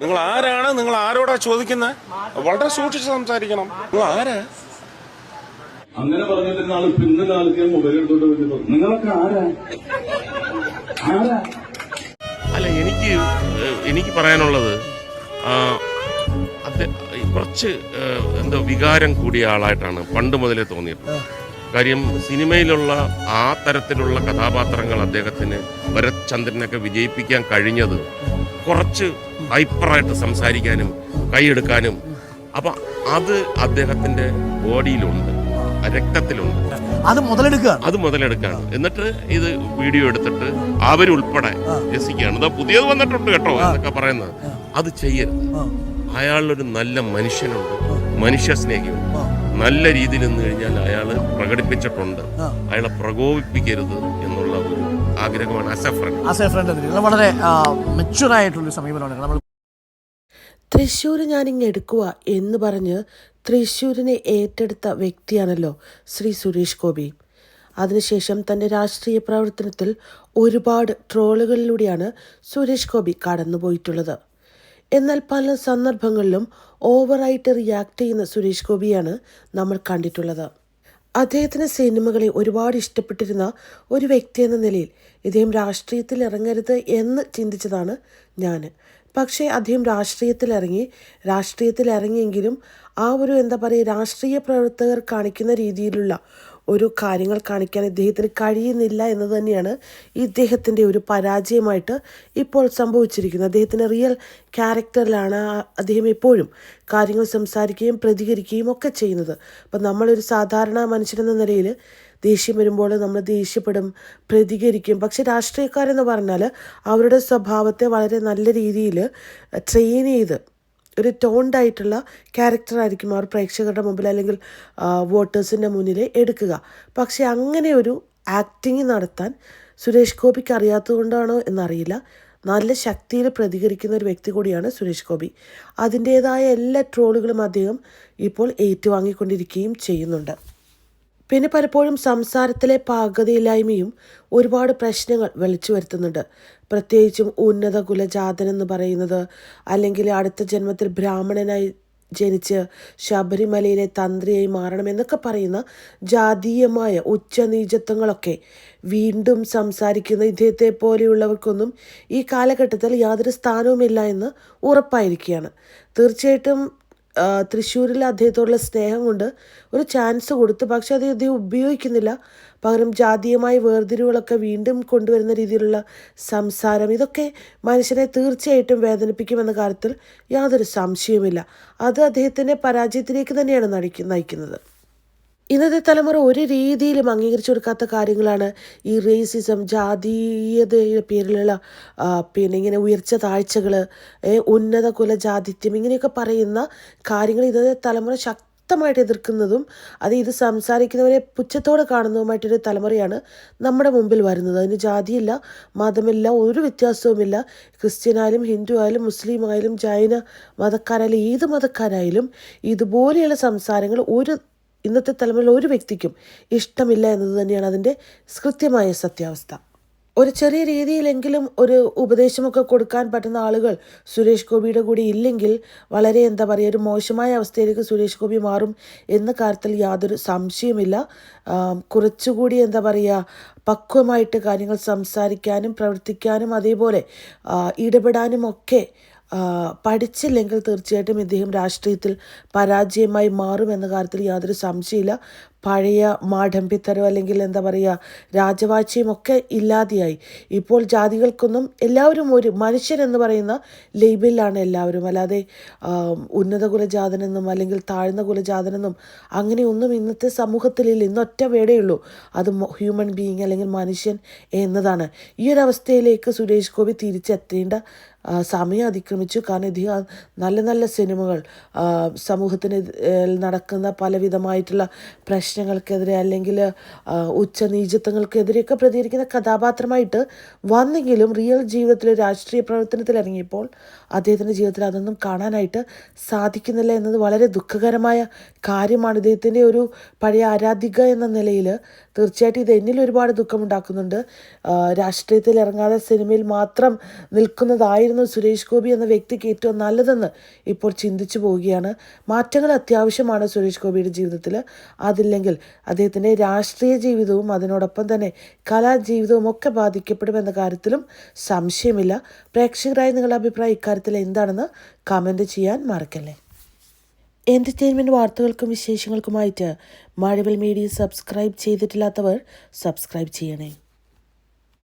നിങ്ങൾ ആരാണ് നിങ്ങൾ ആരോടാ ചോദിക്കുന്നത് വളരെ സൂക്ഷിച്ച് സംസാരിക്കണം. നിങ്ങൾ ആരാ അങ്ങനെ പറഞ്ഞിട്ട് ആൾ പിന്നെ ആൾക്കാർ മൊബൈൽ എടുത്തോണ്ട് വരുന്നു നിങ്ങളൊക്കെ ആരാ? ആരാ? അല്ല എനിക്ക് എനിക്ക് പറയാനുള്ളത് കുറച്ച് എന്തോ വികാരം കൂടിയ ആളായിട്ടാണ് പണ്ട് മുതലേ തോന്നിയത് കാര്യം സിനിമയിലുള്ള ആ തരത്തിലുള്ള കഥാപാത്രങ്ങൾ അദ്ദേഹത്തിന് ഭരത് ചന്ദ്രനൊക്കെ വിജയിപ്പിക്കാൻ കഴിഞ്ഞത് കുറച്ച് ഹൈപ്പറായിട്ട് സംസാരിക്കാനും കൈയെടുക്കാനും. അപ്പം അത് അദ്ദേഹത്തിന്റെ ബോഡിയിലുണ്ട് രക്തത്തിലുണ്ട്. അത് മുതലെടുക്കുക അത് മുതലെടുക്കാണ്. എന്നിട്ട് ഇത് വീഡിയോ എടുത്തിട്ട് അവരുൾപ്പെടെ രസിക്കുകയാണ്. ഇതാ പുതിയത് വന്നിട്ടുണ്ട് കേട്ടോ എന്നൊക്കെ പറയുന്നത്. അത് ചെയ്യരുത്. അയാളൊരു നല്ല മനുഷ്യനുണ്ട് മനുഷ്യ സ്നേഹിയുണ്ട്. നല്ല രീതിയിൽ നിന്ന് കഴിഞ്ഞാൽ അയാൾ പ്രകടിപ്പിച്ചിട്ടുണ്ട്. അയാളെ പ്രകോപിപ്പിക്കരുത് എന്നുള്ള ഒരു ആഗ്രഹമാണ് അസഫ്രണ്ട് വളരെ ആയിട്ടുള്ള സമീപനമാണ്. നമ്മൾ തൃശ്ശൂർ ഞാനിങ്ങ് എടുക്കുക എന്ന് പറഞ്ഞ് തൃശ്ശൂരിനെ ഏറ്റെടുത്ത വ്യക്തിയാണല്ലോ ശ്രീ സുരേഷ് ഗോപി. അതിനുശേഷം തന്റെ രാഷ്ട്രീയ പ്രവർത്തനത്തിൽ ഒരുപാട് ട്രോളുകളിലൂടെയാണ് സുരേഷ് ഗോപി കടന്നുപോയിട്ടുള്ളത്. എന്നാൽ പല സന്ദർഭങ്ങളിലും ഓവറായിട്ട് റിയാക്ട് ചെയ്യുന്ന സുരേഷ് ഗോപിയാണ് നമ്മൾ കണ്ടിട്ടുള്ളത്. അദ്ദേഹത്തിന് സിനിമകളെ ഒരുപാട് ഇഷ്ടപ്പെട്ടിരുന്ന ഒരു വ്യക്തി എന്ന നിലയിൽ ഇദ്ദേഹം രാഷ്ട്രീയത്തിൽ ഇറങ്ങരുത് എന്ന് ചിന്തിച്ചതാണ് ഞാൻ പക്ഷേ അദ്ദേഹം രാഷ്ട്രീയത്തിൽ ഇറങ്ങി രാഷ്ട്രീയത്തിൽ ഇറങ്ങിയെങ്കിലും ആ ഒരു എന്താ പറയുക രാഷ്ട്രീയ പ്രവർത്തകർ കാണിക്കുന്ന രീതിയിലുള്ള ഒരു കാര്യങ്ങൾ കാണിക്കാൻ ഇദ്ദേഹത്തിന് കഴിയുന്നില്ല എന്ന് തന്നെയാണ് ഇദ്ദേഹത്തിന്റെ ഒരു പരാജയമായിട്ട് ഇപ്പോൾ സംഭവിച്ചിരിക്കുന്നത്. അദ്ദേഹത്തിന്റെ റിയൽ ക്യാരക്ടറിലാണ് അദ്ദേഹം എപ്പോഴും കാര്യങ്ങൾ സംസാരിക്കുകയും പ്രതികരിക്കുകയും ഒക്കെ ചെയ്യുന്നത്. അപ്പം നമ്മളൊരു സാധാരണ മനുഷ്യനെന്ന നിലയിൽ ദേഷ്യം വരുമ്പോൾ നമ്മൾ ദേഷ്യപ്പെടും പ്രതികരിക്കും. പക്ഷെ രാഷ്ട്രീയക്കാരെന്ന് പറഞ്ഞാൽ അവരുടെ സ്വഭാവത്തെ വളരെ നല്ല രീതിയിൽ ട്രെയിൻ ചെയ്ത് ഒരു ടോൺഡ് ആയിട്ടുള്ള ക്യാരക്ടറായിരിക്കും അവർ പ്രേക്ഷകരുടെ മുമ്പിൽ അല്ലെങ്കിൽ വോട്ടേഴ്സിന്റെ മുന്നിൽ എടുക്കുക. പക്ഷേ അങ്ങനെ ഒരു ആക്ടിങ് നടത്താൻ സുരേഷ് ഗോപിക്ക് അറിയാത്തതുകൊണ്ടാണോ എന്നറിയില്ല. നല്ല ശക്തിയിൽ പ്രതികരിക്കുന്ന ഒരു വ്യക്തി കൂടിയാണ് സുരേഷ് ഗോപി. അതിന്റേതായ എല്ലാ ട്രോളുകളും അദ്ദേഹം ഇപ്പോൾ ഏറ്റുവാങ്ങിക്കൊണ്ടിരിക്കുകയും ചെയ്യുന്നുണ്ട്. പിന്നെ പലപ്പോഴും സംസാരത്തിലെ പാകതയില്ലായ്മയും ഒരുപാട് പ്രശ്നങ്ങൾ വിളിച്ചു വരുത്തുന്നുണ്ട്. പ്രത്യേകിച്ചും ഉന്നത കുലജാതൻ എന്ന് പറയുന്നത് അല്ലെങ്കിൽ അടുത്ത ജന്മത്തിൽ ബ്രാഹ്മണനായി ജനിച്ച് ശബരിമലയിലെ തന്ത്രിയായി മാറണം എന്നൊക്കെ പറയുന്ന ജാതീയമായ ഉച്ചനീചത്വങ്ങളൊക്കെ വീണ്ടും സംസാരിക്കുന്ന ഇദ്ദേഹത്തെ പോലെയുള്ളവർക്കൊന്നും ഈ കാലഘട്ടത്തിൽ യാതൊരു സ്ഥാനവുമില്ല എന്ന് ഉറപ്പായിരിക്കുകയാണ്. തീർച്ചയായിട്ടും തൃശ്ശൂരിൽ അദ്ദേഹത്തോടുള്ള സ്നേഹം കൊണ്ട് ഒരു ചാൻസ് കൊടുത്തു. പക്ഷെ അത് അദ്ദേഹം ഉപയോഗിക്കുന്നില്ല. പകരം ജാതീയമായ വേർതിരിവുകളൊക്കെ വീണ്ടും കൊണ്ടുവരുന്ന രീതിയിലുള്ള സംസാരം ഇതൊക്കെ മനുഷ്യനെ തീർച്ചയായിട്ടും വേദനിപ്പിക്കുമെന്ന കാര്യത്തിൽ യാതൊരു സംശയവുമില്ല. അത് അദ്ദേഹത്തിന്റെ പരാജയത്തിലേക്ക് തന്നെയാണ് നയിക്കുന്നത്. ഇന്നത്തെ തലമുറ ഒരു രീതിയിലും അംഗീകരിച്ചു കൊടുക്കാത്ത കാര്യങ്ങളാണ് ഈ റേസിസം ജാതീയതയുടെ പേരിലുള്ള പിന്നെ ഇങ്ങനെ ഉയർച്ച താഴ്ചകൾ ഉന്നത കുലജാതിത്യം ഇങ്ങനെയൊക്കെ പറയുന്ന കാര്യങ്ങൾ ഇന്നത്തെ തലമുറ ശക്തമായിട്ട് എതിർക്കുന്നതും അത് ഇത് സംസാരിക്കുന്നവരെ പുച്ഛത്തോടെ കാണുന്നതുമായിട്ടൊരു തലമുറയാണ് നമ്മുടെ മുമ്പിൽ വരുന്നത്. അതിന് ജാതിയില്ല മതമില്ല ഒരു വ്യത്യാസവുമില്ല. ക്രിസ്ത്യനായാലും ഹിന്ദു ആയാലും മുസ്ലിം ആയാലും ജൈന മതക്കാരായാലും ഏത് മതക്കാരായാലും ഇതുപോലെയുള്ള സംസാരങ്ങൾ ഒരു ഇന്നത്തെ തലമുറയിൽ ഒരു വ്യക്തിക്കും ഇഷ്ടമില്ല എന്നത് തന്നെയാണ് അതിന്റെ കൃത്യമായ സത്യാവസ്ഥ. ഒരു ചെറിയ രീതിയിലെങ്കിലും ഒരു ഉപദേശമൊക്കെ കൊടുക്കാൻ പറ്റുന്ന ആളുകൾ സുരേഷ് ഗോപിയുടെ കൂടി ഇല്ലെങ്കിൽ വളരെ എന്താ പറയുക ഒരു മോശമായ അവസ്ഥയിലേക്ക് സുരേഷ് ഗോപി മാറും എന്ന കാര്യത്തിൽ യാതൊരു സംശയമില്ല കുറച്ചുകൂടി എന്താ പറയുക പക്വമായിട്ട് കാര്യങ്ങൾ സംസാരിക്കാനും പ്രവർത്തിക്കാനും അതേപോലെ ഇടപെടാനും ഒക്കെ പഠിച്ചില്ലെങ്കിൽ തീർച്ചയായിട്ടും ഇദ്ദേഹം രാഷ്ട്രീയത്തിൽ പരാജയമായി മാറുമെന്ന കാര്യത്തിൽ യാതൊരു സംശയമില്ല പഴയ മാഡമ്പിത്തരം അല്ലെങ്കിൽ എന്താ പറയുക രാജവാഴ്ചയും ഒക്കെ ഇല്ലാതെയായി. ഇപ്പോൾ ജാതികൾക്കൊന്നും എല്ലാവരും ഒരു മനുഷ്യൻ എന്ന് പറയുന്ന ലേബലിലാണ് എല്ലാവരും. അല്ലാതെ ഉന്നത കുലജാതനെന്നും അല്ലെങ്കിൽ താഴ്ന്ന കുലജാതനെന്നും അങ്ങനെയൊന്നും ഇന്നത്തെ സമൂഹത്തിലില്ല. ഇന്നൊറ്റ വേടയുള്ളൂ. അത് ഹ്യൂമൻ ബീയിങ് അല്ലെങ്കിൽ മനുഷ്യൻ എന്നതാണ്. ഈ ഒരു അവസ്ഥയിലേക്ക് സുരേഷ് ഗോപി തിരിച്ചെത്തേണ്ട സമയം അതിക്രമിച്ചു. കാരണം ഇദ്ദേഹം നല്ല നല്ല സിനിമകൾ സമൂഹത്തിന് നടക്കുന്ന പലവിധമായിട്ടുള്ള പ്രശ്ന പ്രശ്നങ്ങൾക്കെതിരെ അല്ലെങ്കിൽ ഉച്ചനീചത്വങ്ങൾക്കെതിരെയൊക്കെ പ്രതികരിക്കുന്ന കഥാപാത്രമായിട്ട് വന്നെങ്കിലും റിയൽ ജീവിതത്തിൽ രാഷ്ട്രീയ പ്രവർത്തനത്തിൽ ഇറങ്ങിയപ്പോൾ അദ്ദേഹത്തിന്റെ ജീവിതത്തിൽ അതൊന്നും കാണാനായിട്ട് സാധിക്കുന്നില്ല എന്നത് വളരെ ദുഃഖകരമായ കാര്യമാണ്. ഇദ്ദേഹത്തിന്റെ ഒരു പഴയ ആരാധിക എന്ന നിലയിൽ തീർച്ചയായിട്ടും ഇത് എന്നിൽ ഒരുപാട് ദുഃഖമുണ്ടാക്കുന്നുണ്ട്. രാഷ്ട്രീയത്തിൽ ഇറങ്ങാതെ സിനിമയിൽ മാത്രം നിൽക്കുന്നതായിരുന്നു സുരേഷ് ഗോപി എന്ന വ്യക്തിക്ക് ഏറ്റവും നല്ലതെന്ന് ഇപ്പോൾ ചിന്തിച്ചു പോവുകയാണ്. മാറ്റങ്ങൾ അത്യാവശ്യമാണ് സുരേഷ് ഗോപിയുടെ ജീവിതത്തിൽ അതില്ലെങ്കിൽ അദ്ദേഹത്തിന്റെ രാഷ്ട്രീയ ജീവിതവും അതിനോടൊപ്പം തന്നെ കലാജീവിതവും ഒക്കെ ബാധിക്കപ്പെടുമെന്ന കാര്യത്തിലും സംശയമില്ല. പ്രേക്ഷകരായി നിങ്ങളുടെ അഭിപ്രായം ഇക്കാര്യത്തിൽ എന്താണെന്ന് കമന്റ് ചെയ്യാൻ മറക്കല്ലേ. എന്റർടൈൻമെന്റ് വാർത്തകൾക്കും വിശേഷങ്ങൾക്കുമായിട്ട് മഴവിൽ മീഡിയ സബ്സ്ക്രൈബ് ചെയ്തിട്ടില്ലാത്തവർ സബ്സ്ക്രൈബ് ചെയ്യണേ.